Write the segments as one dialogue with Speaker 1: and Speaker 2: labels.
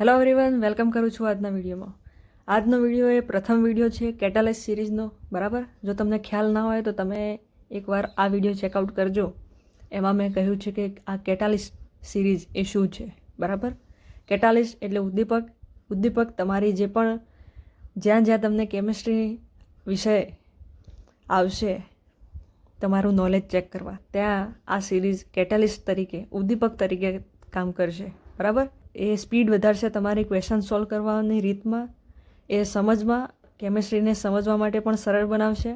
Speaker 1: Hello everyone welcome કરું છું આજના વિડીયોમાં. આજનો વીડિયો એ પ્રથમ વીડિયો છે કેટાલિસ્ટ સિરીઝનો, બરાબર? જો તમને ખ્યાલ ના હોય તો તમે એકવાર આ વીડિયો ચેકઆઉટ કરજો. એમાં મેં કહ્યું છે કે આ કેટાલિસ્ટ સિરીઝ એ શું છે, બરાબર? કેટાલિસ્ટ એટલે ઉદ્દીપક. ઉદ્દીપક તમારી જે પણ, જ્યાં જ્યાં તમને કેમિસ્ટ્રી વિષય આવશે, તમારું નોલેજ ચેક કરવા. ત્યાં આ સિરીઝ કેટાલિસ્ટ તરીકે, ઉદ્દીપક તરીકે કામ કરશે, બરાબર? એ સ્પીડ વધારશે તમારી ક્વેશ્ચન સોલ્વ કરવાની રીતમાં, એ સમજમાં કેમેસ્ટ્રીને સમજવા માટે પણ સરળ બનાવશે.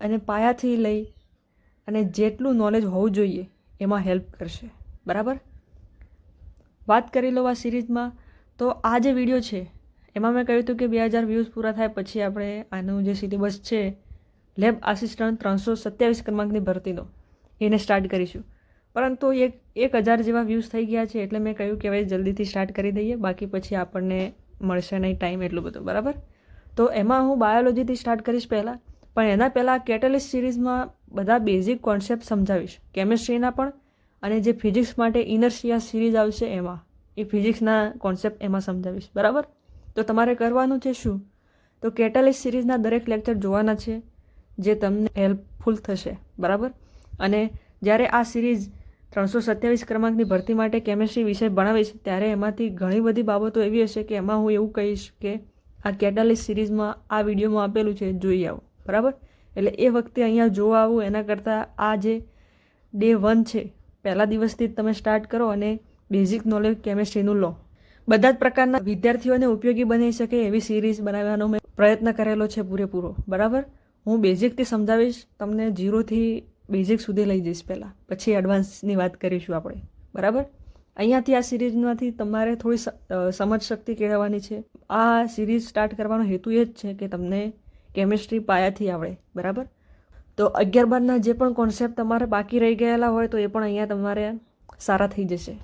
Speaker 1: અને પાયાથી લઈ અને જેટલું નોલેજ હોવું જોઈએ, એમાં હેલ્પ કરશે. બરાબર? વાત કરી લો આ સિરીઝમાં તો આ જે વીડિયો છે, એમાં મેં કહ્યું હતું કે બે હજાર વ્યૂઝ પૂરા થાય પછી આપણે આનું જે સિલેબસ છે લેબ આસિસ્ટન્ટ ત્રણસો સત્યાવીસ ક્રમાંકની ભરતીનો, એને સ્ટાર્ટ કરીશું. પરંતુ એક એક હજાર જેવા વ્યૂઝ થઈ ગયા છે એટલે મેં કહ્યું કે હવે જલ્દીથી સ્ટાર્ટ કરી દઈએ, બાકી પછી આપણને મળશે નહીં ટાઈમ એટલું બધું, બરાબર? તો એમાં હું બાયોલોજીથી સ્ટાર્ટ કરીશ પહેલાં, પણ એના પહેલાં કેટલિસ્ટ સિરીઝમાં બધા બેઝિક કોન્સેપ્ટ સમજાવીશ. કેમિસ્ટ્રીના પણ, અને જે ફિઝિક્સ માટે ઇનર્શિયા સિરીઝ આવશે એમાં. એ ફિઝિક્સના કોન્સેપ્ટ એમાં સમજાવીશ, બરાબર? તો તમારે કરવાનું છે શું? તો કેટલિસ્ટ સિરીઝના દરેક લેક્ચર જોવાના છે, જે તમને હેલ્પફુલ થશે, બરાબર? અને જ્યારે આ સિરીઝ ત્રણસો સત્યાવીસ ક્રમાંકની ભરતી માટે કેમેસ્ટ્રી વિષય ભણાવીશ ત્યારે એમાંથી ઘણી બધી બાબતો એવી હશે કે એમાં હું એવું કહીશ કે આ કેટાલિસ્ટ સિરીઝમાં આ વિડીયોમાં આપેલું છે, જોઈ આવો. બરાબર? એટલે એ વખતે અહીંયા જોવા આવું, એના કરતાં આ જે ડે વન છે, પહેલા દિવસથી જ તમે સ્ટાર્ટ કરો અને બેઝિક નોલેજ કેમેસ્ટ્રીનું લો. બધા જ પ્રકારના વિદ્યાર્થીઓને ઉપયોગી બની શકે એવી સિરીઝ બનાવવાનો મેં પ્રયત્ન કરેલો છે પૂરેપૂરો. બરાબર? હું બેઝિકથી સમજાવીશ, તમને જીરોથી બેઝિક સુધી લઈ જઈશ પહેલાં. પછી એડવાન્સની વાત કરીશું આપણે. બરાબર? અહીંયાથી આ સિરીઝમાંથી તમારે થોડી સમજ શક્તિ કેળવવાની છે. આ સિરીઝ સ્ટાર્ટ કરવાનો હેતુ એ જ છે કે તમને કેમિસ્ટ્રી પાયાથી આવડે. બરાબર? તો અગિયાર બારના જે પણ કોન્સેપ્ટ તમારે બાકી રહી ગયેલા હોય તો એ પણ અહીંયા તમારે સારા થઈ જશે.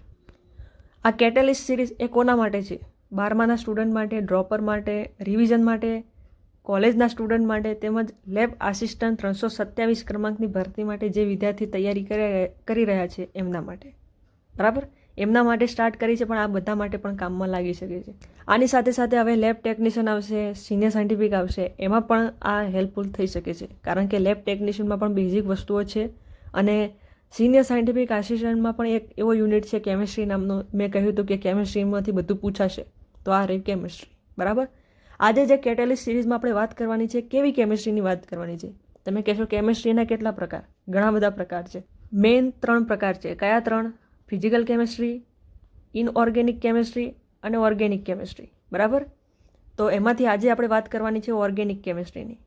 Speaker 1: આ કેટેલિસ્ટ સિરીઝ એ કોના માટે છે? બારમાના સ્ટુડન્ટ માટે ડ્રોપર માટે રિવિઝન માટે કોલેજના સ્ટુડન્ટ માટે તેમજ લેબ આસિસ્ટન્ટ ત્રણસો સત્યાવીસ ક્રમાંકની ભરતી માટે જે વિદ્યાર્થી તૈયારી કરી રહ્યા છે એમના માટે. બરાબર? એમના માટે સ્ટાર્ટ કરી છે, પણ આ બધા માટે પણ કામમાં લાગી શકે છે. આની સાથે સાથે હવે લેબ ટેકનિશિયન આવશે, સિનિયર સાયન્ટિફિક આવશે, એમાં પણ આ હેલ્પફુલ થઈ શકે છે. કારણ કે લેબ ટેકનિશિયનમાં પણ બેઝિક વસ્તુઓ છે અને સિનિયર સાયન્ટિફિક આસિસ્ટન્ટમાં પણ એક એવો યુનિટ છે, કેમિસ્ટ્રી નામનો. મેં કહ્યું હતું કે કેમિસ્ટ્રીમાંથી બધું પૂછાશે, તો આ રહી કેમિસ્ટ્રી. બરાબર? આજે જે કેટેલિસ્ટ સિરીઝમાં આપણે વાત કરવાની છે, કેવી કેમિસ્ટ્રીની વાત કરવાની છે? તમે કહેશો કેમિસ્ટ્રીના કેટલા પ્રકાર? ઘણા બધા પ્રકાર છે. મેઇન ત્રણ પ્રકાર છે. કયા ત્રણ? ફિઝિકલ કેમિસ્ટ્રી ઇનઓર્ગેનિક કેમિસ્ટ્રી અને ઓર્ગેનિક કેમિસ્ટ્રી બરાબર? તો એમાંથી આજે આપણે વાત કરવાની છે ઓર્ગેનિક કેમિસ્ટ્રીની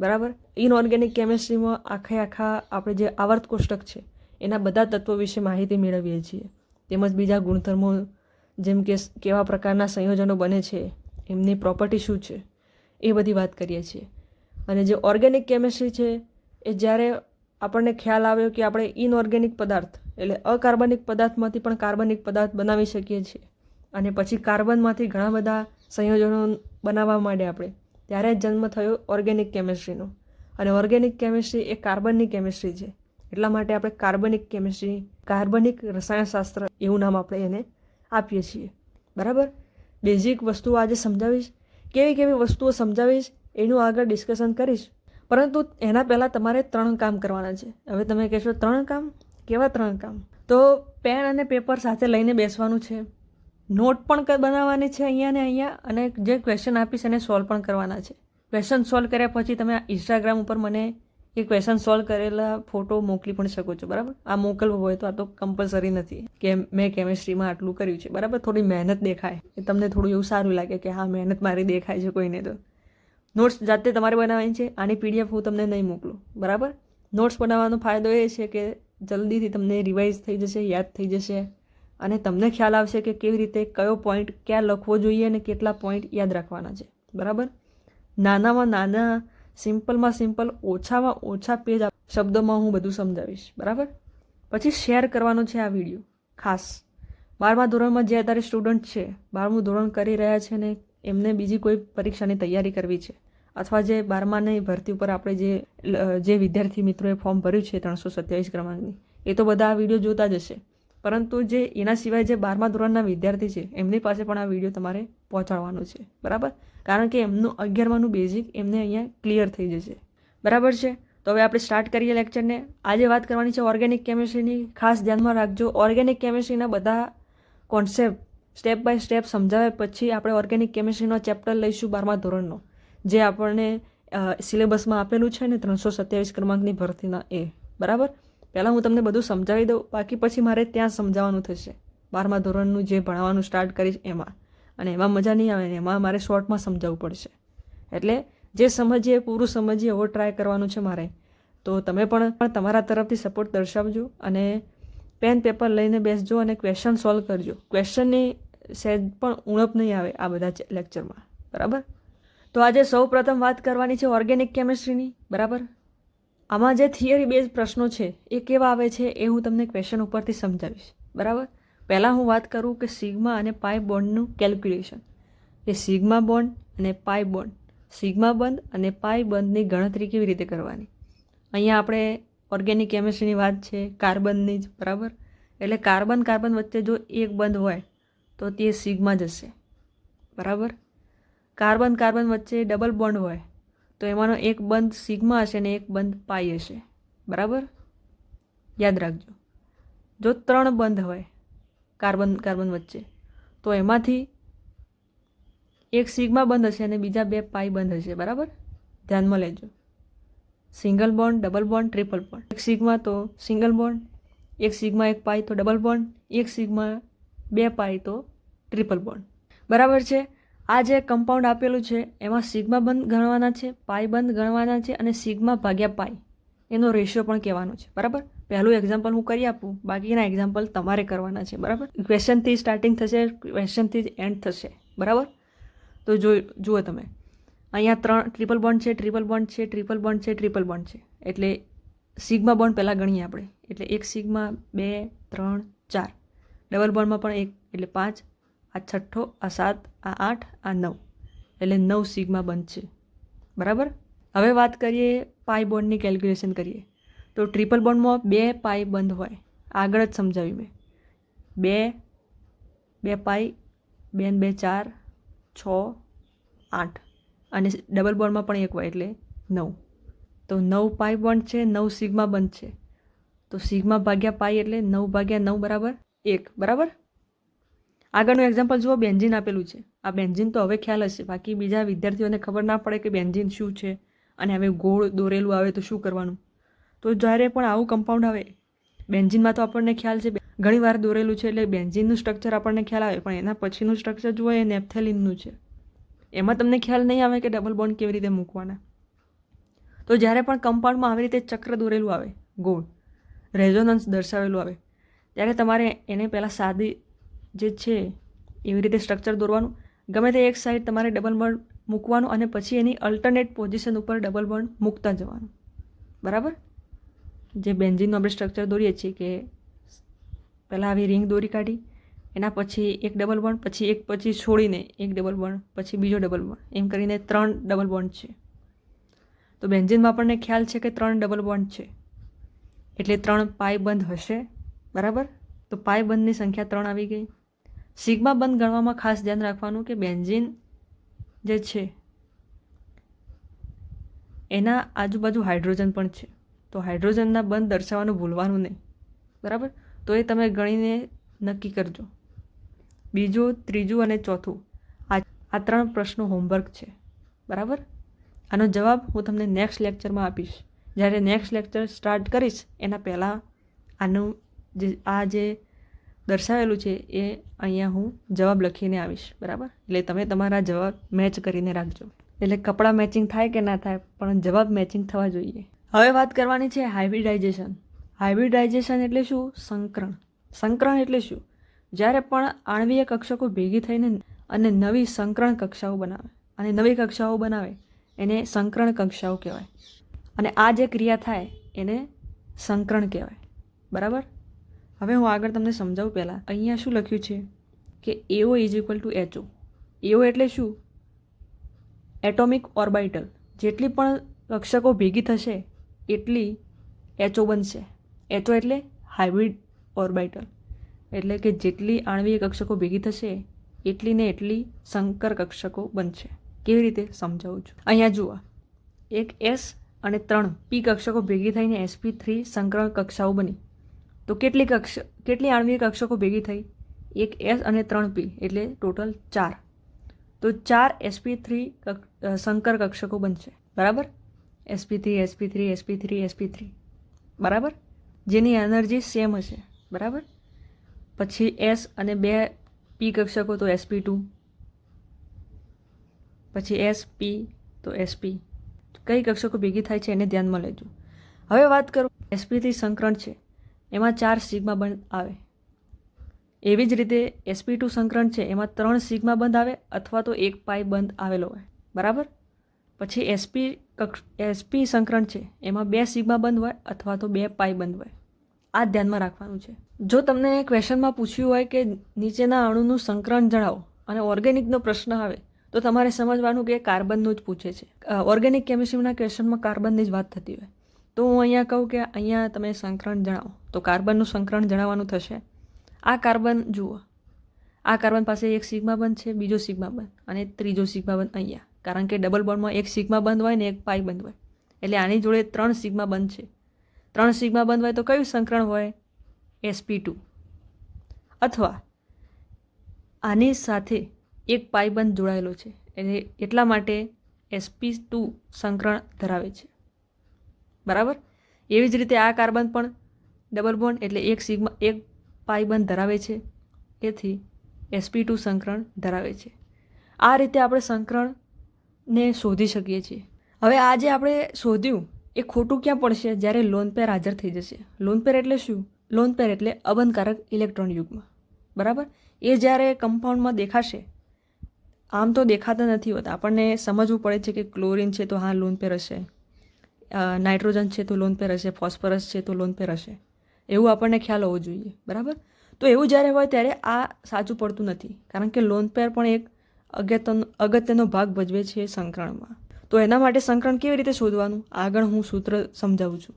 Speaker 1: બરાબર? ઇનઓર્ગેનિક કેમિસ્ટ્રીમાં આખે આખા આપણે જે આવર્ત કોષ્ટક છે, એના બધા તત્વો વિશે માહિતી મેળવીએ છીએ. તેમજ બીજા ગુણધર્મો જેમ કે કેવા પ્રકારના સંયોજનો બને છે એમની પ્રોપર્ટી શું છે? એ બધી વાત કરીએ છીએ. અને જે ઓર્ગેનિક કેમિસ્ટ્રી છે, એ જ્યારે આપણને ખ્યાલ આવ્યો કે આપણે ઇનઓર્ગેનિક પદાર્થ, એટલે અકાર્બનિક પદાર્થમાંથી પણ કાર્બનિક પદાર્થ બનાવી શકીએ છીએ. અને પછી કાર્બનમાંથી ઘણા બધા સંયોજનો બનાવવા માંડે આપણે. ત્યારે જ જન્મ થયો ઓર્ગેનિક કેમિસ્ટ્રીનો અને ઓર્ગેનિક કેમિસ્ટ્રી એ કાર્બનની કેમિસ્ટ્રી છે. એટલા માટે આપણે કાર્બનિક કેમિસ્ટ્રી કાર્બનિક રસાયણશાસ્ત્ર એવું નામ આપણે એને આપીએ છીએ. બરાબર? બેઝિક વસ્તુઓ આજે સમજાવીશ? કેવી કેવી વસ્તુઓ સમજાવીશ? એનું આગળ ડિસ્કશન કરીશ. પરંતુ એના પહેલાં તમારે ત્રણ કામ કરવાના છે. હવે તમે કહેશો, ત્રણ કામ? કેવા ત્રણ કામ? તો પેન અને પેપર સાથે લઈને બેસવાનું છે. નોટ પણ બનાવવાની છે અહીંયા ને અહીંયા અને જે ક્વેશ્ચન આપીશ એને સોલ્વ પણ કરવાના છે. ક્વેશ્ચન સોલ્વ કર્યા પછી તમે ઇન્સ્ટાગ્રામ ઉપર મને એ ક્વેશ્ચન સોલ્વ કરેલા ફોટો મોકલી પણ શકો છો, બરાબર? આ મોકલવો હોય તો આ તો કમ્પલસરી નથી કે મેં કેમિસ્ટ્રીમાં આટલું કર્યું છે, બરાબર? થોડી મહેનત દેખાય. એ તમને થોડું એવું સારું લાગે કે હા, મહેનત મારી દેખાય છે કોઈને તો. નોટ્સ જાતે તમારે બનાવવાની છે, આની પીડીએફ હું તમને નહીં મોકલું, બરાબર? નોટ્સ બનાવવાનો ફાયદો એ છે કે જલ્દીથી તમને રિવાઇઝ થઈ જશે, યાદ થઈ જશે, અને તમને ખ્યાલ આવશે કે કેવી રીતે કયો પોઈન્ટ ક્યાં લખવો જોઈએ અને કેટલા પોઈન્ટ યાદ રાખવાના છે, બરાબર? નાનામાં નાના સિમ્પલમાં સિમ્પલ, ઓછામાં ઓછા પેજ શબ્દોમાં હું બધું સમજાવીશ. બરાબર? પછી શેર કરવાનો છે આ વીડિયો. ખાસ. બારમા ધોરણમાં જે અત્યારે સ્ટુડન્ટ છે, બારમું ધોરણ કરી રહ્યા છે ને એમને બીજી કોઈ પરીક્ષાની તૈયારી કરવી છે. અથવા જે બારમાની ભરતી ઉપર આપણે જે જે વિદ્યાર્થી મિત્રોએ ફોર્મ ભર્યું છે ત્રણસો સત્યાવીસ ક્રમાંકની, એ તો બધા આ વીડિયો જોતા જ હશે. પરંતુ જે એના સિવાય જે બારમા ધોરણના વિદ્યાર્થી છે, એમની પાસે પણ આ વીડિયો તમારે પહોંચાડવાનો છે. બરાબર? કારણ કે એમનું અગિયારમાનું બેઝિક એમને અહીંયા ક્લિયર થઈ જશે. બરાબર છે? તો હવે આપણે સ્ટાર્ટ કરીએ લેક્ચરને આજે વાત કરવાની છે ઓર્ગેનિક કેમિસ્ટ્રીની ખાસ ધ્યાનમાં રાખજો. ઓર્ગેનિક કેમિસ્ટ્રીના બધા કોન્સેપ્ટ સ્ટેપ બાય સ્ટેપ સમજાવ્યા પછી આપણે ઓર્ગેનિક કેમિસ્ટ્રીનો ચેપ્ટર લઈશું બારમા ધોરણનો. જે આપણને સિલેબસમાં આપેલું છે ને ત્રણસો સત્યાવીસ ક્રમાંકની ભરતીના એ. બરાબર? પહેલાં હું તમને બધું સમજાવી દઉં, બાકી પછી મારે ત્યાં સમજાવવાનું થશે. બારમા ધોરણનું જે ભણાવવાનું સ્ટાર્ટ કરીશ એમાં. અને એમાં મજા નહીં આવે એમાં મારે શોર્ટમાં સમજાવવું પડશે. એટલે જે સમજીએ, પૂરું સમજીએ, એવો ટ્રાય કરવાનું છે મારે. તો તમે પણ તમારા તરફથી સપોર્ટ દર્શાવજો અને પેન પેપર લઈને બેસજો અને ક્વેશ્ચન સોલ્વ કરજો. ક્વેશ્ચનની સહેજ પણ ઉણપ નહીં આવે આ બધા લેક્ચરમાં બરાબર? તો આજે સૌ પ્રથમ વાત કરવાની છે ઓર્ગેનિક કેમિસ્ટ્રીની બરાબર? આમાં જે થિયરી બેઝ પ્રશ્નો છે, એ કેવા આવે છે એ હું તમને ક્વેશ્ચન ઉપરથી સમજાવીશ. બરાબર? પહેલાં હું વાત કરું કે સિગ્મા અને પાઈ બોન્ડનું કેલ્ક્યુલેશન એ સિગ્મા બોન્ડ અને પાઈ બોન્ડ સિગ્મા બંધ અને પાઈ બંધની ગણતરી કેવી રીતે કરવાની? અહીંયા આપણે ઓર્ગેનિક કેમિસ્ટ્રીની વાત છે, કાર્બનની જ, બરાબર? એટલે કાર્બન કાર્બન વચ્ચે જો એક બંધ હોય, તો તે સિગ્મા જ હશે બરાબર? કાર્બન કાર્બન વચ્ચે ડબલ બોન્ડ હોય તો એમાંનો એક બંધ સિગ્મા હશે અને એક બંધ પાઈ હશે. બરાબર? યાદ રાખજો. જો ત્રણ બંધ હોય કાર્બન કાર્બન વચ્ચે, તો એમાંથી એક સિગ્મા બંધ હશે અને બીજા બે પાઈ બંધ હશે. બરાબર? ધ્યાનમાં લેજો. Single bond, double bond, triple bond. એક સિગ્મા તો સિંગલ બોન્ડ, એક સિગ્મા એક પાઈ તો ડબલ બોન્ડ, એક સિગ્મા બે પાઈ તો ટ્રિપલ બોન્ડ. બરાબર છે? આ જે કમ્પાઉન્ડ આપેલું છે, એમાં સિગ્મા બંધ ગણવાના છે પાઈ બંધ ગણવાના છે અને સિગ્મા ભાગ્યા પાઈ એનો રેશિયો પણ કહેવાનો છે, બરાબર? પહેલું એક્ઝામ્પલ હું કરી આપું, બાકીના એક્ઝામ્પલ તમારે કરવાના છે, બરાબર? ક્વેશ્ચનથી સ્ટાર્ટિંગ થશે ક્વેશ્ચનથી જ એન્ડ થશે, બરાબર? તો જો, જુઓ તમે. અહીંયા ત્રણ ટ્રિપલ બોન્ડ છે ટ્રિપલ બોન્ડ છે ટ્રિપલ બોન્ડ છે ટ્રિપલ બોન્ડ છે. એટલે સિગ્મા બોન્ડ પહેલાં ગણીએ આપણે. એટલે એક સિગ્મા બે, ત્રણ, ચાર. ડબલ બોન્ડમાં પણ એક, એટલે પાંચ. આ છઠ્ઠો, આ સાત, આ આઠ, આ નવ. એટલે નવ સિગ્મા છે. બરાબર? હવે વાત કરીએ પાઈ બોન્ડની કેલ્ક્યુલેશન કરીએ. તો ટ્રિપલ બોન્ડમાં બે પાઈ બંધ હોય. આગળ જ સમજાવ્યું મેં. બે બે પાઈ, બે બે ચાર, છ, આઠ. અને ડબલ બોન્ડમાં પણ એક હોય એટલે નવ. તો નવ પાઈ બોન્ડ છે, નવ સિગ્મા બંધ છે. તો સિગ્મા ભાગ્યા પાઈ એટલે નવ ભાગ્યા નવ બરાબર એક. બરાબર? આગળનું એક્ઝામ્પલ જુઓ, બેન્ઝિન આપેલું છે. આ બેન્ઝિન તો હવે ખ્યાલ હશે. બાકી બીજા વિદ્યાર્થીઓને ખબર ના પડે કે બેન્ઝિન શું છે અને હવે ગોળ દોરેલું આવે તો શું કરવાનું. તો જ્યારે પણ આવું કમ્પાઉન્ડ આવે, બેન્ઝિનમાં તો આપણને ખ્યાલ છે ઘણી વાર દોરેલું છે એટલે બેન્ઝિનનું સ્ટ્રક્ચર આપણને ખ્યાલ આવે, પણ એના પછીનું સ્ટ્રક્ચર જુઓ, એ નેપ્થેલિનનું છે. એમાં તમને ખ્યાલ નહીં આવે કે ડબલ બોન્ડ કેવી રીતે મૂકવાના. તો જ્યારે પણ કમ્પાઉન્ડમાં આવી રીતે ચક્ર દોરેલું આવે, ગોળ રેઝોનન્સ દર્શાવેલું આવે, ત્યારે તમારે એને પહેલાં સાદી જે છે, એવી રીતે સ્ટ્રક્ચર દોરવાનું. ગમે તે એક સાઈડ તમારે ડબલ બર્ન મૂકવાનું અને પછી એની અલ્ટરનેટ પોઝિશન ઉપર ડબલ બર્ન મૂકતા જવાનું. બરાબર? જે બેન્ઝિનનું આપણે સ્ટ્રક્ચર દોરીએ છીએ કે પહેલાં આવી રિંગ દોરી કાઢી, એના પછી એક ડબલ બોન્ડ પછી એક, પછી છોડીને એક ડબલ બોન્ડ પછી બીજો ડબલ બોન્ડ એમ કરીને ત્રણ ડબલ બોન્ડ છે. તો બેન્ઝિનમાં આપણને ખ્યાલ છે કે ત્રણ ડબલ બોન્ડ છે. એટલે ત્રણ પાય બંધ હશે. બરાબર? તો પાઈ બંધની સંખ્યા ત્રણ આવી ગઈ. સિગ્મા બંધ ગણવામાં ખાસ ધ્યાન રાખવાનું કે બેન્ઝિન જે છે, એના આજુબાજુ હાઇડ્રોજન પણ છે. તો હાઇડ્રોજનના બંધ દર્શાવવાનું ભૂલવાનું નહીં. બરાબર? તો એ તમે ગણીને નક્કી કરજો. બીજું, ત્રીજું અને ચોથું. આ આ ત્રણ પ્રશ્નો હોમવર્ક છે. બરાબર? આનો જવાબ હું તમને નેક્સ્ટ લેક્ચરમાં આપીશ. જ્યારે નેક્સ્ટ લેક્ચર સ્ટાર્ટ કરીશ, એના પહેલાં આનું જે આ જે દર્શાવેલું છે એ અહીંયા હું જવાબ લખીને આવીશ, બરાબર? એટલે તમે તમારા જવાબ મેચ કરીને રાખજો. એટલે કપડાં મેચિંગ થાય કે ના થાય, પણ જવાબ મેચિંગ થવા જોઈએ. હવે વાત કરવાની છે હાઇબ્રિડાઇઝેશન હાઇબ્રિડાઇઝેશન એટલે શું? સંકરણ. સંકરણ એટલે શું? જ્યારે પણ આણવીય કક્ષકો ભેગી થઈને અને નવી સંકરણ કક્ષાઓ બનાવે, અને નવી કક્ષાઓ બનાવે, એને સંકરણ કક્ષાઓ કહેવાય. અને આ જે ક્રિયા થાય, એને સંકરણ કહેવાય. બરાબર? હવે હું આગળ તમને સમજાવું પહેલાં. અહીંયા શું લખ્યું છે? કે એઓ ઇઝ ઇક્વલ ટુ એચઓ એઓ એટલે શું? એટોમિક ઓર્બાઇટલ જેટલી પણ કક્ષકો ભેગી થશે, એટલી એચઓ બનશે. એચઓ એટલે હાઇબ્રિડ ઓર્બાઇટલ એટલે કે જેટલી આણવીય કક્ષકો ભેગી થશે, એટલી ને એટલી સંકર કક્ષકો બનશે. કેવી રીતે? સમજાવું છું. અહીંયા જુઓ. એક એસ અને ત્રણ પી કક્ષકો ભેગી થઈને એસપી થ્રી સંકરણ કક્ષાઓ બની. તો કેટલી કક્ષ કેટલી આણ્વિક કક્ષકો ભેગી થઈ? એક એસ અને ત્રણ પી, એટલે ટોટલ ચાર. તો ચાર એસપી થ્રી સંકર કક્ષકો બનશે. બરાબર? S P three S P three S P three S P three. બરાબર? જેની એનર્જી સેમ હશે. બરાબર? પછી એસ અને બે પી કક્ષકો તો એસપી ટુ. પછી એસ પી તો એસપી કઈ કક્ષકો ભેગી થાય છે એને ધ્યાનમાં લેજો. હવે વાત કરું. એસપીથી સંકરણ છે. એમાં ચાર સિગ્મા બંધ આવે. એવી જ રીતે એસપી ટુ સંકરણ છે, એમાં ત્રણ સિગ્મા બંધ આવે અથવા તો એક પાઈ બંધ આવેલો હોય. બરાબર? પછી એસપી કક્ષ એસપી સંકરણ છે, એમાં બે સિગ્મા બંધ હોય અથવા તો બે પાઈ બંધ હોય. આ ધ્યાનમાં રાખવાનું છે. જો તમને ક્વેશ્ચનમાં પૂછ્યું હોય કે નીચેના અણુનું સંકરણ જણાવો અને ઓર્ગેનિકનો પ્રશ્ન આવે, તો તમારે સમજવાનું કે કાર્બનનું જ પૂછે છે. ઓર્ગેનિક કેમિસ્ટ્રીના ક્વેશ્ચનમાં કાર્બનની જ વાત થતી હોય. તો હું અહીંયા કહું કે અહીંયા તમે સંકરણ જણાવો. તો કાર્બનનું સંકરણ જણાવવાનું થશે. આ કાર્બન જુઓ. આ કાર્બન પાસે એક સિગ્મા બંધ છે, બીજો સિગ્મા બંધ અને ત્રીજો સિગ્મા બંધ અહીંયા. કારણ કે ડબલ બોન્ડમાં એક સિગ્મા બંધ હોય ને એક પાઈ બંધ હોય. એટલે આની જોડે ત્રણ સિગ્મા બંધ છે. ત્રણ સિગ્મા બંધ હોય તો કયું સંકરણ હોય? S P two. અથવા આની સાથે એક પાઈ બંધ જોડાયેલો છે. એટલે એટલા માટે એસપી ટુ સંકરણ ધરાવે છે. બરાબર? એવી જ રીતે આ કાર્બન પણ ડબલ બોન્ડ એટલે એક સિગ્મા, એક પાઈ બંધ ધરાવે છે. એથી એસપી ટુ સંકરણ ધરાવે છે. આ રીતે આપણે સંકરણને શોધી શકીએ છીએ. હવે આ જે આપણે શોધ્યું એ ખોટું ક્યાં પડશે જ્યારે લોન પેર હાજર થઈ જશે. લોન પેર એટલે શું? લોન પેર એટલે અબંધકારક ઇલેક્ટ્રોન યુગમાં. બરાબર? એ જ્યારે કમ્પાઉન્ડમાં દેખાશે, આમ તો દેખાતા નથી હોતા. આપણને સમજવું પડે છે કે ક્લોરિન છે તો હા, લોન પેર હશે. નાઇટ્રોજન છે તો લોન પેર હશે, ફોસ્ફરસ છે તો લોન પેર હશે. એવું આપણને ખ્યાલ હોવો જોઈએ, બરાબર? તો એવું જ્યારે હોય ત્યારે આ સાચું પડતું નથી, કારણ કે લોન પેર પણ એક અગત્યનો અગત્યનો ભાગ ભજવે છે સંકરણમાં. તો એના માટે સંકરણ કેવી રીતે શોધવાનું? આગળ હું સૂત્ર સમજાવું છું.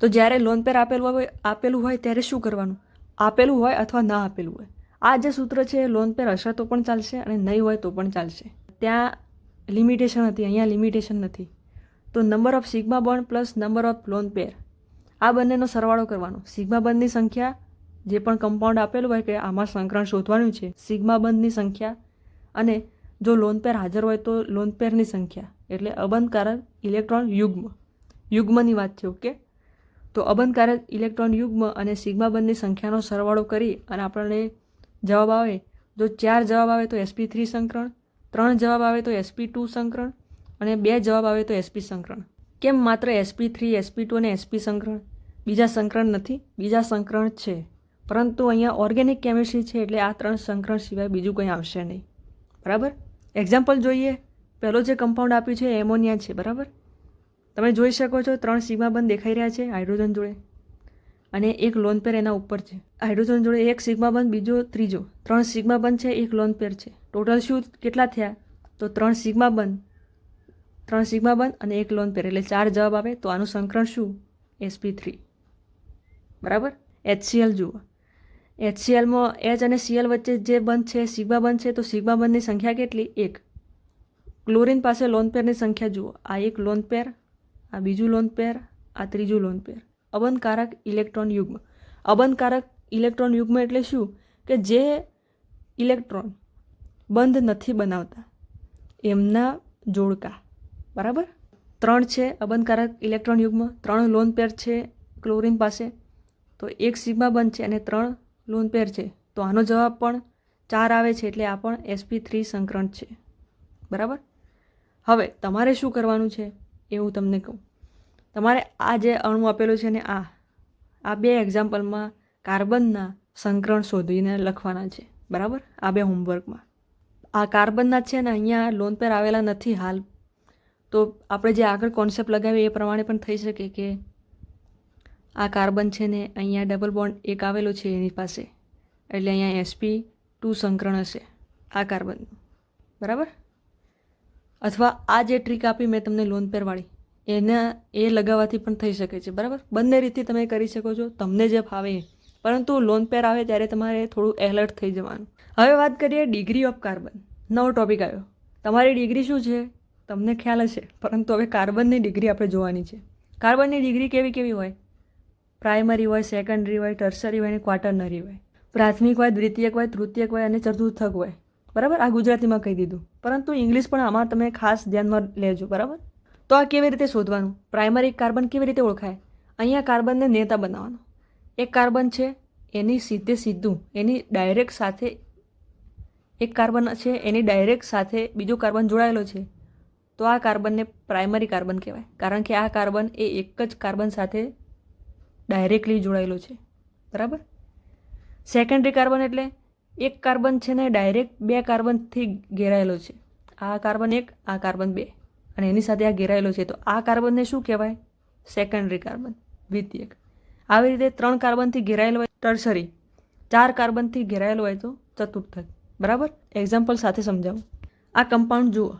Speaker 1: તો જ્યારે લોન પેર આપેલું હોય આપેલું હોય ત્યારે શું કરવાનું? આપેલું હોય અથવા ના આપેલું હોય. આ જે સૂત્ર છે, લોન પેર હશે તો પણ ચાલશે અને નહીં હોય તો પણ ચાલશે. ત્યાં લિમિટેશન હતી, અહીંયા લિમિટેશન નથી. તો number of sigma bond plus number of lone pair. આ બંનેનો સરવાળો કરવાનો. સિગ્મા બંધની સંખ્યા જે પણ કમ્પાઉન્ડ આપેલું હોય કે આમાં સંકરણ શોધવાનું છે, સિગ્મા બંધની સંખ્યા અને જો લોન પેર હાજર હોય તો લોન પેરની સંખ્યા, એટલે અબંધકારક ઇલેક્ટ્રોન યુગ્મ. યુગ્મની વાત છે ઓકે તો અબંધકારક ઇલેક્ટ્રોન યુગ્મ અને સિગ્મા બંધની સંખ્યાનો સરવાળો કરી અને આપણને જવાબ આવે, જો ચાર જવાબ આવે તો એસપી થ્રી સંકરણ, ત્રણ જવાબ આવે તો એસપી ટુ સંકરણ અને બે જવાબ આવે તો એસપી સંકરણ. કેમ માત્ર S P three S P two અને એસપી સંકરણ? બીજા સંકરણ નથી, બીજા સંકરણ છે. પરંતુ અહીંયા ઓર્ગેનિક કેમિસ્ટ્રી છે એટલે આ ત્રણ સંકરણ સિવાય બીજું કંઈ આવશે નહીં. બરાબર? એક્ઝામ્પલ જોઈએ. પહેલો જે કમ્પાઉન્ડ આપ્યું છે એમોનિયા છે, બરાબર? તમે જોઈ શકો છો ત્રણ સિગ્મા બંધ દેખાઈ રહ્યા છે હાઇડ્રોજન જોડે. અને એક લોન પેર એના ઉપર છે. હાઇડ્રોજન જોડે એક સિગ્મા બંધ, બીજો ત્રીજો. ત્રણ સિગ્મા બંધ છે, એક લોન પેર છે. ટોટલ શું કેટલા થયા? તો ત્રણ સિગ્મા બંધ. ત્રણ સિગ્મા બંધ અને એક લોન પેર એટલે ચાર જવાબ આવે, તો આનું સંકરણ શું? એસપી થ્રી બરાબર? એચસીએલ જુઓ. એચસીએલમાં એચ અને સીએલ વચ્ચે જે બંધ છે, સિગ્મા બંધ છે, તો સિગ્મા બંધની સંખ્યા કેટલી? એક. ક્લોરિન પાસે લોન પેરની સંખ્યા જુઓ. આ એક લોન પેર, આ બીજું લોન પેર, આ ત્રીજું લોન પેર. અબંધકારક ઇલેક્ટ્રોન યુગ્મ. અબંધકારક ઇલેક્ટ્રોન યુગ્મ એટલે શું? કે જે ઇલેક્ટ્રોન બંધ નથી બનાવતા. એમના જોડકા. બરાબર? ત્રણ છે અબંધકારક ઇલેક્ટ્રોન યુગ્મ, ત્રણ લોન પેર છે ક્લોરિન પાસે. તો એક સિગ્મા બંધ છે અને ત્રણ લોન પેર છે. તો આનો જવાબ પણ ચાર આવે છે એટલે આ પણ એસપી થ્રી સંકરણ છે. બરાબર? હવે તમારે શું કરવાનું છે એ હું તમને કહું. તમારે આ જે અણુ આપેલું છે ને આ આ બે એક્ઝામ્પલમાં કાર્બનના સંકરણ શોધીને લખવાના છે. બરાબર? આ બે હોમવર્કમાં. આ કાર્બનના છે ને અહીંયા લોન પેર આવેલા નથી હાલ. તો આપણે જે આગળ કોન્સેપ્ટ લગાવીએ એ પ્રમાણે પણ થઈ શકે કે આ કાર્બન છે ને અહીંયા ડબલ બોન્ડ એક આવેલો છે એની પાસે. એટલે અહીંયા એસપી ટુ સંકરણ હશે, આ કાર્બનનું. બરાબર? અથવા આ જે ટ્રીક આપી મેં તમને લોન પેરવાળી એના, એ લગાવવાથી પણ થઈ શકે છે. બરાબર? બંને રીતે તમે કરી શકો છો, તમને જે ફાવે પરંતુ લોન પેર આવે ત્યારે તમારે થોડું એલર્ટ થઈ જવાનું. હવે વાત કરીએ ડિગ્રી ઓફ કાર્બન નવો ટોપિક આવ્યો. તમારી ડિગ્રી શું છે? તમને ખ્યાલ હશે, પરંતુ હવે કાર્બનની ડિગ્રી આપણે જોવાની છે. કાર્બનની ડિગ્રી કેવી કેવી હોય? પ્રાઇમરી હોય, સેકન્ડરી હોય, ટર્સરી હોય અને ક્વાટરનરી હોય. પ્રાથમિક હોય, દ્વિતીયક હોય, તૃતીયક હોય અને ચતુર્થક હોય. બરાબર? આ ગુજરાતીમાં કહી દીધું. પરંતુ ઇંગ્લિશ પણ આમાં તમે ખાસ ધ્યાનમાં લેજો, બરાબર? તો આ કેવી રીતે શોધવાનું? પ્રાઇમરી કાર્બન કેવી રીતે ઓળખાય? અહીંયા કાર્બનને નેતા બનાવવાનો. એક કાર્બન છે, એની સીધે સીધું, એની ડાયરેક્ટ સાથે એક કાર્બન છે, એની ડાયરેક્ટ સાથે બીજો કાર્બન જોડાયેલો છે. તો આ કાર્બનને પ્રાઇમરી કાર્બન કહેવાય. કારણ કે આ કાર્બન એ એક જ કાર્બન સાથે ડાયરેક્ટલી જોડાયેલો છે. બરાબર? સેકન્ડરી કાર્બન એટલે એક કાર્બન છે ને ડાયરેક્ટ બે કાર્બનથી ઘેરાયેલો છે. આ કાર્બન એક, આ કાર્બન બે. અને એની સાથે આ ઘેરાયેલો છે. તો આ કાર્બનને શું કહેવાય? સેકન્ડરી કાર્બન, દ્વિતીયક. આવી રીતે ત્રણ કાર્બનથી ઘેરાયેલો હોય, ટર્સરી. ચાર કાર્બનથી ઘેરાયેલો હોય તો ચતુર્થક. બરાબર? એક્ઝામ્પલ સાથે સમજાવું. આ કમ્પાઉન્ડ જુઓ.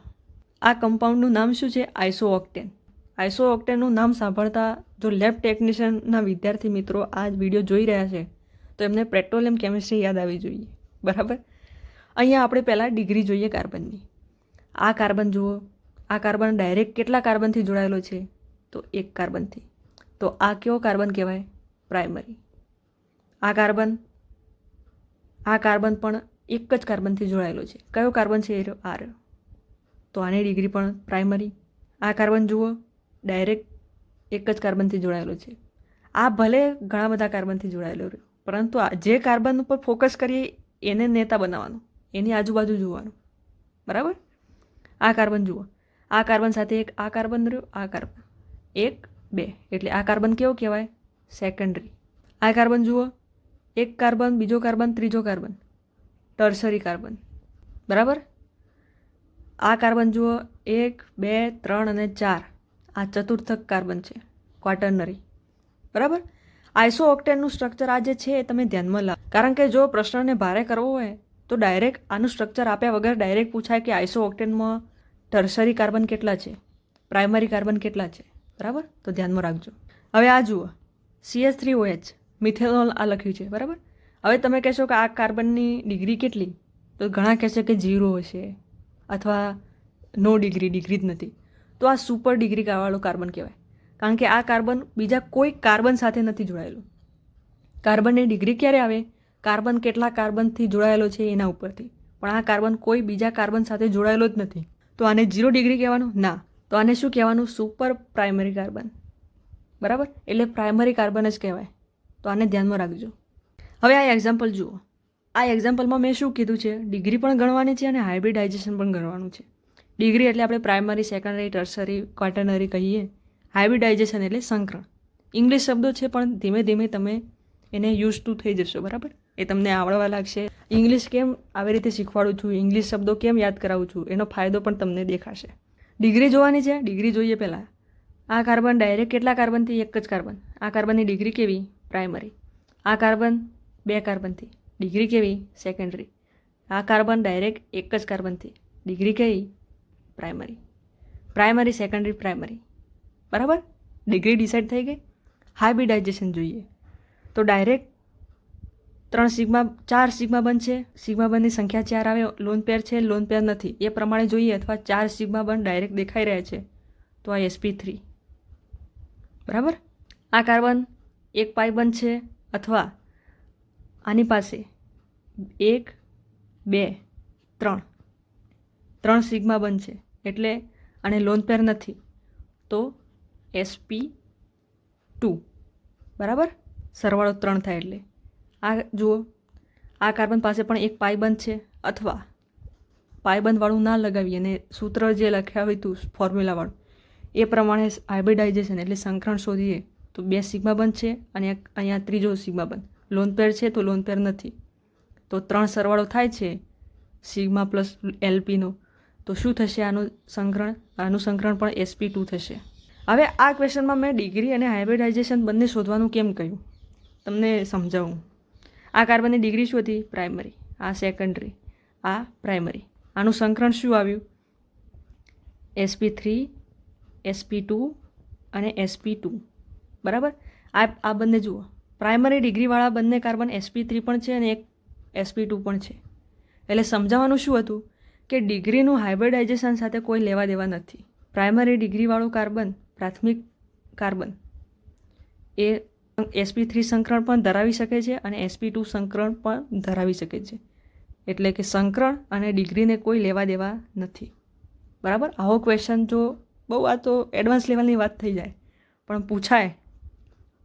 Speaker 1: આ કમ્પાઉન્ડનું નામ શું છે? આઈસો ઓક્ટેન આઈસો ઓક્ટેનનું નામ સાંભળતા જો લેબ ટેકનિશિયનના વિદ્યાર્થી મિત્રો આ વીડિયો જોઈ રહ્યા છે, તો એમને પેટ્રોલિયમ કેમિસ્ટ્રી યાદ આવી જોઈએ. બરાબર? અહીંયા આપણે પહેલાં ડિગ્રી જોઈએ કાર્બનની. આ કાર્બન જુઓ. આ કાર્બન ડાયરેક્ટ કેટલા કાર્બનથી જોડાયેલો છે? તો એક કાર્બનથી. તો આ કયો કાર્બન કહેવાય? પ્રાઇમરી. આ કાર્બન આ કાર્બન પણ એક જ કાર્બનથી જોડાયેલો છે. કયો કાર્બન છે? એ રહ્યો આ રહ્યો તો આની ડિગ્રી પણ પ્રાઇમરી. આ કાર્બન જુઓ, ડાયરેક્ટ એક જ કાર્બનથી જોડાયેલો છે. આ ભલે ઘણા બધા કાર્બનથી જોડાયેલો રહ્યો, પરંતુ આ જે કાર્બન ઉપર ફોકસ કરીએ, એને નેતા બનાવવાનું, એની આજુબાજુ જોવાનું. બરાબર? આ કાર્બન જુઓ, આ કાર્બન સાથે એક, આ કાર્બન રહ્યો, આ કાર્બન. એક, બે. એટલે આ કાર્બન કેવો કહેવાય? સેકન્ડરી. આ કાર્બન જુઓ, એક કાર્બન, બીજો કાર્બન, ત્રીજો કાર્બન. Tertiary carbon. બરાબર? આ કાર્બન જુઓ, એક, બે, ત્રણ અને ચાર. આ ચતુર્થક કાર્બન છે ક્વાટર્નરી બરાબર? આઈસો ઓક્ટેનનું સ્ટ્રક્ચર આ જે છે એ તમે ધ્યાનમાં લાવો. કારણ કે જો પ્રશ્નને ભારે કરવો હોય, તો ડાયરેક્ટ આનું સ્ટ્રક્ચર આપ્યા વગર ડાયરેક્ટ પૂછાય કે આઈસો ઓક્ટેનમાં ટર્સરી કાર્બન કેટલા છે પ્રાઇમરી કાર્બન કેટલા છે. બરાબર? તો ધ્યાનમાં રાખજો. હવે આ જુઓ. સીએસ થ્રી ઓએચ મિથેનોલ આ લખ્યું છે. બરાબર? હવે તમે કહેશો કે આ કાર્બનની ડિગ્રી કેટલી? તો ઘણા કહેશે કે ઝીરો હશે. અથવા નો ડિગ્રી ડિગ્રી જ નથી. તો આ સુપર ડિગ્રી વાળું કાર્બન કહેવાય. કારણ કે આ કાર્બન બીજા કોઈ કાર્બન સાથે નથી જોડાયેલું. કાર્બનની ડિગ્રી ક્યારે આવે? કાર્બન કેટલા કાર્બનથી જોડાયેલો છે એના ઉપરથી. પણ આ કાર્બન કોઈ બીજા કાર્બન સાથે જોડાયેલો જ નથી. તો આને ઝીરો ડિગ્રી કહેવાનું? ના. તો આને શું કહેવાનું? સુપર પ્રાઇમરી કાર્બન બરાબર? એટલે પ્રાઇમરી કાર્બન જ કહેવાય. તો આને ધ્યાનમાં રાખજો. હવે આ એક્ઝામ્પલ જુઓ. આ એક્ઝામ્પલમાં મેં શું કીધું છે? ડિગ્રી પણ ગણવાની છે અને હાઇબ્રિડાઇઝેશન પણ ગણવાનું છે. ડિગ્રી એટલે આપણે પ્રાઇમરી સેકન્ડરી ટર્સરી ક્વાટર્નરી કહીએ. હાઇબ્રિડાઇઝેશન એટલે સંકરણ. ઇંગ્લિશ શબ્દો છે, પણ ધીમે ધીમે તમે એને યુઝ ટુ થઈ જશો, બરાબર? એ તમને આવડવા લાગશે. ઇંગ્લિશ કેમ આવી રીતે શીખવાડું છું? ઇંગ્લિશ શબ્દો કેમ યાદ કરાવું છું? એનો ફાયદો પણ તમને દેખાશે. ડિગ્રી જોવાની છે ડિગ્રી જોઈએ પહેલાં. આ કાર્બન ડાયરેક્ટ કેટલા કાર્બનથી એક જ કાર્બન આ કાર્બનની ડિગ્રી કેવી? પ્રાઇમરી આ કાર્બન બે કાર્બનથી ડિગ્રી કેવી? સેકન્ડરી આ કાર્બન ડાયરેક્ટ એક જ કાર્બનથી ડિગ્રી કેવી? પ્રાઇમરી પ્રાઇમરી સેકન્ડરી પ્રાઇમરી બરાબર? ડિગ્રી ડિસાઇડ થઈ ગઈ. હાઇબ્રિડાઇઝેશન જોઈએ. તો ડાયરેક્ટ ત્રણ સિગ્મા, ચાર સિગ્મા બન છે. સિગ્મા બનની સંખ્યા ચાર આવે લોન પેર છે લોન પેર નથી. એ પ્રમાણે જોઈએ અથવા ચાર સિગ્મા બન ડાયરેક્ટ દેખાઈ રહ્યા છે. તો આ એસપી થ્રી બરાબર? આ કાર્બન એક પાઈ બન છે અથવા આની પાસે એક, બે, ત્રણ. ત્રણ સિગ્મા બન છે એટલે આને લોન પેર નથી. તો એસપી ટુ બરાબર? સરવાળો ત્રણ થાય એટલે. આ જુઓ, આ કાર્બન પાસે પણ એક પાયબંધ છે. અથવા પાયબંધવાળું ના લગાવીએ અને સૂત્ર જે લખ્યા હોય હતું ફોર્મ્યુલાવાળું એ પ્રમાણે હાઇબ્રિડાઇઝેશન એટલે સંકરણ શોધીએ. તો બે સિગ્મા બંધ છે અને અહીંયા ત્રીજો સિગ્મા બંધ. લોન પેર છે તો લોન પેર નથી. તો ત્રણ સરવાળો થાય છે, સિગ્મા પ્લસ એલપીનો તો શું થશે આનું સંકરણ આનું સંકરણ પણ એસપી ટુ થશે. હવે આ ક્વેશ્ચનમાં મેં ડિગ્રી અને હાઇબ્રિડાઇઝેશન બંને શોધવાનું કેમ કહ્યું? તમને સમજાવું. આ કાર્બનની ડિગ્રી શું હતી? પ્રાઇમરી. આ સેકન્ડરી. આ પ્રાઇમરી. આનું સંકરણ શું આવ્યું? S P three S P two અને એસપી ટુ. બરાબર? આ આ બંને જુઓ. પ્રાઇમરી ડિગ્રીવાળા બંને કાર્બન એસપી થ્રી પણ છે અને એક એસપી ટુ પણ છે. એટલે સમજાવવાનું શું હતું? કે ડિગ્રીનું હાઇબ્રિડાઇઝેશન સાથે કોઈ લેવા દેવા નથી. પ્રાઇમરી ડિગ્રીવાળું કાર્બન, પ્રાથમિક કાર્બન, એ એસપી થ્રી સંકરણ પણ ધરાવી શકે છે અને એસપી ટુ સંકરણ પણ ધરાવી શકે છે. એટલે કે સંકરણ અને ડિગ્રીને કોઈ લેવા દેવા નથી. બરાબર? આવો ક્વેશ્ચન જો બહુ આ તો એડવાન્સ લેવલની વાત થઈ જાય. પણ પૂછાય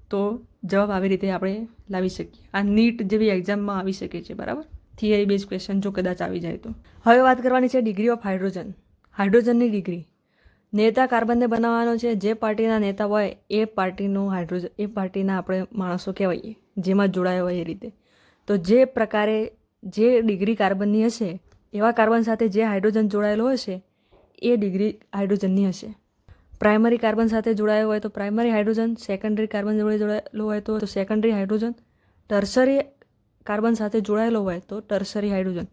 Speaker 1: તો જવાબ આવી રીતે આપણે લાવી શકીએ. આ નીટ જેવી એક્ઝામમાં આવી શકે છે, બરાબર? થિયરી બેઝ ક્વેશ્ચન જો કદાચ આવી જાય તો. હવે વાત કરવાની છે ડિગ્રી ઓફ હાઇડ્રોજન હાઇડ્રોજનની ડિગ્રી નેતા કાર્બનને બનાવવાનો છે. જે પાર્ટીના નેતા હોય, એ પાર્ટીનું હાઇડ્રોજન એ પાર્ટીના આપણે માણસો કહેવાઈએ, જેમાં જોડાયા હોય એ રીતે. તો જે પ્રકારે જે ડિગ્રી કાર્બનની હશે, એવા કાર્બન સાથે જે હાઇડ્રોજન જોડાયેલો હશે, એ ડિગ્રી હાઇડ્રોજનની હશે. પ્રાઇમરી કાર્બન સાથે જોડાયો હોય તો પ્રાઇમરી હાઇડ્રોજન, સેકન્ડરી કાર્બન જોડે જોડાયેલો હોય તો સેકન્ડરી હાઇડ્રોજન. ટર્સરી કાર્બન સાથે જોડાયેલો હોય તો ટર્સરી હાઇડ્રોજન.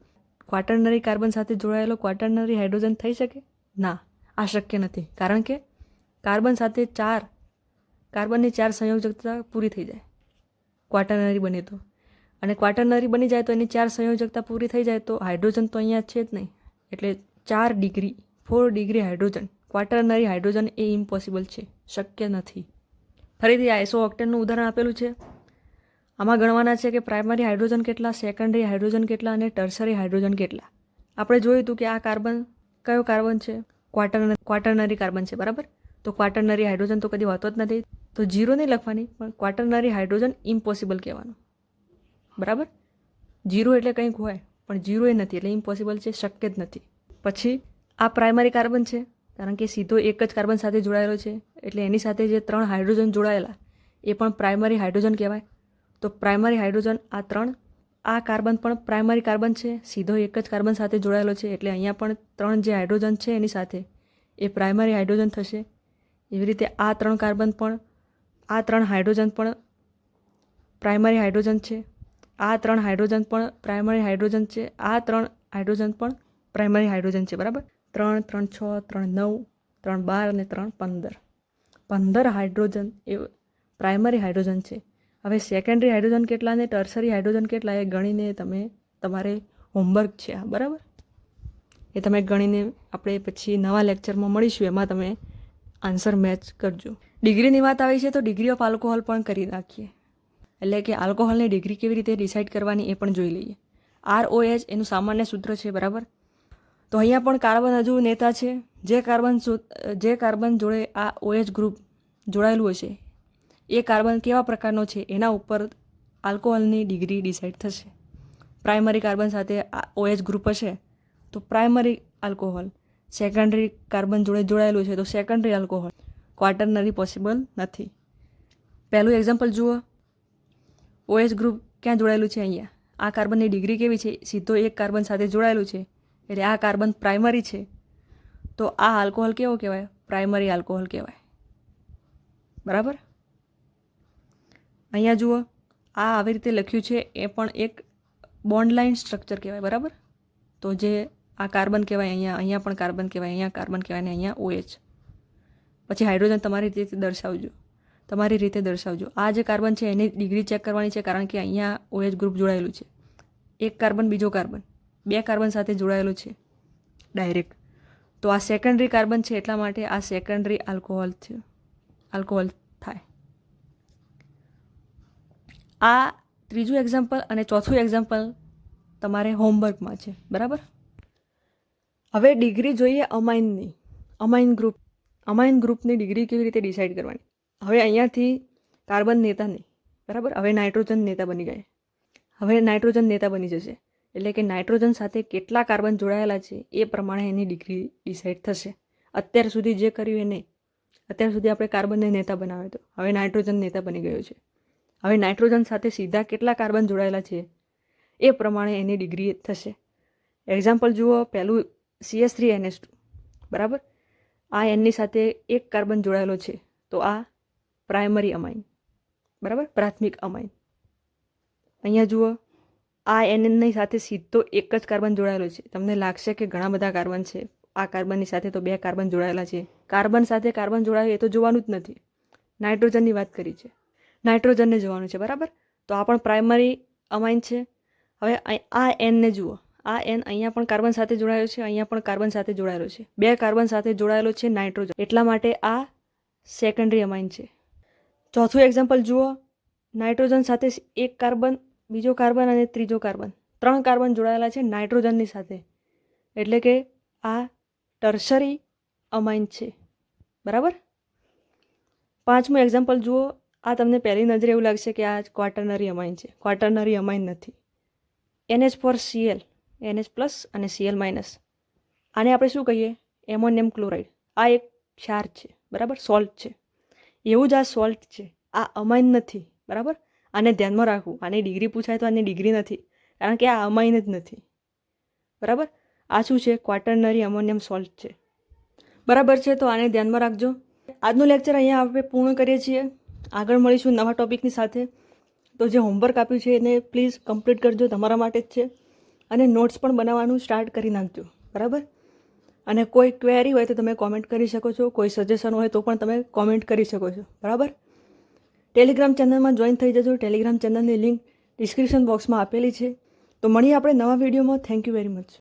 Speaker 1: ક્વાટર્નરી કાર્બન સાથે જોડાયેલો ક્વાટર્નરી હાઇડ્રોજન થઈ શકે? ના, આ શક્ય નથી. કારણ કે કાર્બન સાથે ચાર, કાર્બનની ચાર સંયોજકતા પૂરી થઈ જાય. ક્વાટર્નરી બને તો. અને ક્વાટર્નરી બની જાય તો એની ચાર સંયોજકતા પૂરી થઈ જાય તો હાઇડ્રોજન તો અહીંયા છે જ નહીં. એટલે ચાર degree, four degree hydrogen. Quaternary hydrogen એ ઇમ્પોસિબલ છે, શક્ય નથી. ફરીથી આઈસો ઓક્ટેનનું ઉદાહરણ આપેલું છે. આમાં ગણવાના છે કે પ્રાઇમરી હાઇડ્રોજન કેટલા, સેકન્ડરી હાઇડ્રોજન કેટલા અને ટર્સરી હાઇડ્રોજન કેટલા. આપણે જોયું હતું કે આ કાર્બન કયો કાર્બન છે? ક્વાટર ક્વાટરનરી કાર્બન છે, બરાબર? તો ક્વાટરનરી હાઇડ્રોજન તો કદી હોતો જ નથી. તો જીરો નહીં લખવાની, પણ ક્વાટરનરી હાઇડ્રોજન ઇમ્પોસિબલ કહેવાનું. બરાબર? જીરો એટલે કંઈક હોય, પણ જીરો એ નથી, એટલે ઇમ્પોસિબલ છે, શક્ય જ નથી. પછી આ પ્રાઇમરી કાર્બન છે. કારણ કે સીધો એક જ કાર્બન સાથે જોડાયેલો છે, એટલે એની સાથે જે ત્રણ હાઇડ્રોજન જોડાયેલા, એ પણ પ્રાઇમરી હાઇડ્રોજન કહેવાય. તો પ્રાઇમરી હાઇડ્રોજન આ ત્રણ, આ કાર્બન પણ પ્રાઇમરી કાર્બન છે, સીધો એક જ કાર્બન સાથે જોડાયેલો છે, એટલે અહીંયા પણ ત્રણ જે હાઇડ્રોજન છે એની સાથે, એ પ્રાઇમરી હાઇડ્રોજન થશે. એવી રીતે આ ત્રણ કાર્બન પણ, આ ત્રણ હાઇડ્રોજન પણ પ્રાઇમરી હાઇડ્રોજન છે, આ ત્રણ હાઇડ્રોજન પણ પ્રાઇમરી હાઇડ્રોજન છે, આ ત્રણ હાઇડ્રોજન પણ પ્રાઇમરી હાઇડ્રોજન છે, બરાબર? ત્રણ ત્રણ છ, ત્રણ નવ, ત્રણ બાર અને ત્રણ પંદર. પંદર હાઇડ્રોજન એ પ્રાઇમરી હાઇડ્રોજન છે. હવે સેકન્ડરી હાઇડ્રોજન કેટલા અને ટર્સરી હાઇડ્રોજન કેટલા એ ગણીને તમે તમારે હોમવર્ક છે આ, બરાબર? એ તમે ગણીને આપણે પછી નવા લેક્ચરમાં મળીશું, એમાં તમે આન્સર મેચ કરજો. ડિગ્રીની વાત આવી છે તો ડિગ્રી ઓફ આલ્કોહોલ પણ કરી નાખીએ. એટલે કે આલ્કોહોલની ડિગ્રી કેવી રીતે ડિસાઇડ કરવાની એ પણ જોઈ લઈએ. આર એચ એનું સામાન્ય સૂત્ર છે, બરાબર? તો અહીંયા પણ કાર્બન હજુ નેતા છે. જે કાર્બન જે કાર્બન જોડે આ ઓએચ ગ્રુપ જોડાયેલું હશે એ કાર્બન કેવા પ્રકારનો છે, એના ઉપર આલ્કોહોલની ડિગ્રી ડિસાઇડ થશે. પ્રાઇમરી કાર્બન સાથે ઓએચ ગ્રુપ હશે, તો પ્રાઇમરી આલ્કોહોલ, સેકન્ડરી કાર્બન જોડે જોડાયેલું છે, તો સેકન્ડરી આલ્કોહોલ ક્વાટરનરી પોસિબલ નથી. પહેલું એક્ઝામ્પલ જુઓ. ઓએચ ગ્રુપ ક્યાં જોડાયેલું છે અહીંયા? આ કાર્બનની ડિગ્રી કેવી છે? સીધો એક કાર્બન સાથે જોડાયેલું છે. એટલે આ કાર્બન પ્રાઇમરી છે. તો આ આલ્કોહોલ કેવો કહેવાય? પ્રાઇમરી આલ્કોહોલ કહેવાય. બરાબર? અહીંયા જુઓ, આ આવી રીતે લખ્યું છે, એ પણ એક બોન્ડ લાઇન સ્ટ્રક્ચર કહેવાય, બરાબર? તો જે આ કાર્બન કહેવાય, અહીંયા અહીંયા પણ કાર્બન કહેવાય, અહીંયા કાર્બન કહેવાય ને અહીંયા ઓએચ પછી હાઇડ્રોજન તમારી રીતે દર્શાવજો. તમારી રીતે દર્શાવજો. આ જે કાર્બન છે, એની ડિગ્રી ચેક કરવાની છે, કારણ કે અહીંયા ઓએચ ગ્રુપ જોડાયેલું છે. એક કાર્બન, બીજો કાર્બન. બે કાર્બન સાથે જોડાયેલું છે. ડાયરેક્ટ તો આ સેકન્ડરી કાર્બન છે એટલા માટે આ સેકન્ડરી આલ્કોહોલ છે. આલ્કોહોલ થાય. આ ત્રીજું એક્ઝામ્પલ અને ચોથું એક્ઝામ્પલ તમારે હોમવર્કમાં છે. બરાબર? હવે ડિગ્રી જોઈએ અમાઇનની અમાઇન ગ્રુપ અમાઇન ગ્રુપની ડિગ્રી કેવી રીતે ડિસાઇડ કરવાની? હવે અહીંયાથી કાર્બન નેતા નહીં બરાબર? હવે નાઇટ્રોજન નેતા બની ગયા. હવે નાઇટ્રોજન નેતા બની જશે. એટલે કે નાઇટ્રોજન સાથે કેટલા કાર્બન જોડાયેલા છે એ પ્રમાણે એની ડિગ્રી ડિસાઇડ થશે. અત્યાર સુધી જે કર્યું એ નહીં. અત્યાર સુધી આપણે કાર્બનને નેતા બનાવ્યો હતો હવે નાઇટ્રોજન નેતા બની ગયો છે. હવે નાઇટ્રોજન સાથે સીધા કેટલા કાર્બન જોડાયેલા છે એ પ્રમાણે એની ડિગ્રી થશે. એક્ઝામ્પલ જુઓ, પહેલું સીએસ થ્રી એનએસ ટુ બરાબર? આ એનની સાથે એક કાર્બન જોડાયેલો છે. તો આ પ્રાઇમરી અમાઇન બરાબર? પ્રાથમિક અમાઇન અહીંયા જુઓ. આ એનની સાથે સીધો એક જ કાર્બન જોડાયેલો છે. તમને લાગશે કે ઘણા બધા કાર્બન છે. આ કાર્બનની સાથે તો બે કાર્બન જોડાયેલા છે. કાર્બન સાથે કાર્બન જોડાયું એ તો જોવાનું જ નથી. નાઇટ્રોજનની વાત કરી છે. નાઇટ્રોજનને જોવાનું છે, બરાબર? તો આ પણ પ્રાઇમરી અમાઇન છે. હવે આ એનને જુઓ. આ એન અહીંયા પણ કાર્બન સાથે જોડાયેલો છે, અહીંયા પણ કાર્બન સાથે જોડાયેલો છે. બે કાર્બન સાથે જોડાયેલો છે નાઇટ્રોજન. એટલા માટે આ સેકન્ડરી અમાઇન છે. ચોથું એક્ઝામ્પલ જુઓ. નાઇટ્રોજન સાથે એક કાર્બન બીજો કાર્બન અને ત્રીજો કાર્બન. ત્રણ કાર્બન જોડાયેલા છે નાઇટ્રોજનની સાથે. એટલે કે આ ટર્સરી અમાઇન છે. બરાબર? પાંચમું એક્ઝામ્પલ જુઓ. આ તમને પહેલી નજરે એવું લાગશે કે આ ક્વાટરનરી અમાઇન છે. ક્વાટરનરી અમાઇન નથી. N H four C L N H plus અને સીએલ માઇનસ આને આપણે શું કહીએ? એમોનિયમ ક્લોરાઇડ આ એક ક્ષાર છે. બરાબર? સોલ્ટ છે. એવું જ આ સોલ્ટ છે. આ અમાઇન નથી. બરાબર? આને ધ્યાનમાં રાખવું. આની ડિગ્રી પૂછાય તો આની ડિગ્રી નથી. કારણ કે આ અમાઇન જ નથી. બરાબર? આ શું છે? ક્વાટરનરી અમોનિયમ સોલ્ટ છે. બરાબર છે? તો આને ધ્યાનમાં રાખજો. આજનું લેક્ચર અહીંયા આપણે પૂર્ણ કરીએ છીએ. આગળ મળીશું નવા ટોપિકની સાથે. તો જે હોમવર્ક આપ્યું છે એને પ્લીઝ કમ્પ્લીટ કરજો. તમારા માટે જ છે. અને નોટ્સ પણ બનાવવાનું સ્ટાર્ટ કરી નાખજો. બરાબર? અને કોઈ ક્વેરી હોય તો તમે કોમેન્ટ કરી શકો છો. કોઈ સજેશન હોય તો પણ તમે કોમેન્ટ કરી શકો છો. બરાબર? ટેલિગ્રામ ચેનલમાં જોઈન થઈ જજો. ટેલિગ્રામ ચેનલની લિંક ડિસ્ક્રિપ્શન બોક્સમાં આપેલી છે. તો મળીએ આપણે નવા વિડીયોમાં. Thank you very much